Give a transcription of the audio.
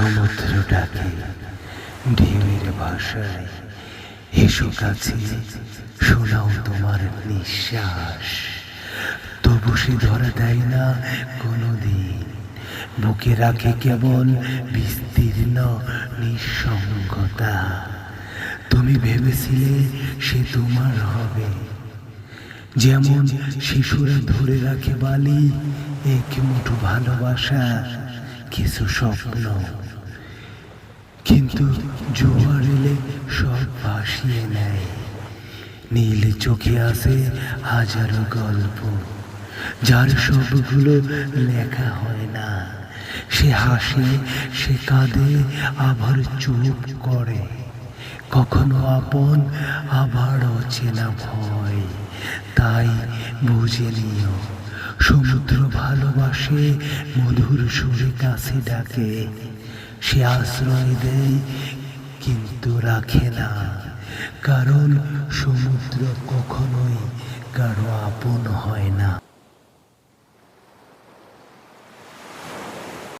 সমুদ্র ডাকে ঢেউয়ের ভাষায়, এসো কাছে, শোনাও তোমার নিঃশ্বাস। তবু সে ধরা দেয় না কোনোদিন। বুকে রাখে কেবল বিস্তীর্ণ নিঃসঙ্গতা। তুমি ভেবেছিলে সে তোমার হবে? যেমন শিশুরা ধরে রাখে বালি, এক মুঠো ভালোবাসা। কিছু স্বপ্ন। কিন্তু জোয়ার এলে সব ভাসিয়ে নেয়। নীল চোখে আসে হাজারো গল্প। যার সবগুলো লেখা হয় না। সে হাসে, সে কাঁদে, আবার চুপ করে। কখনো আপন আবার অচেনা ভয়। তাই বুঝে নিও সমুদ্র ভালোবাসে, মধুর সুরে কাছে ডাকে। সে আশ্রয় দেয়, কিন্তু রাখে না। কারণ সমুদ্র কখনোই কারও আপন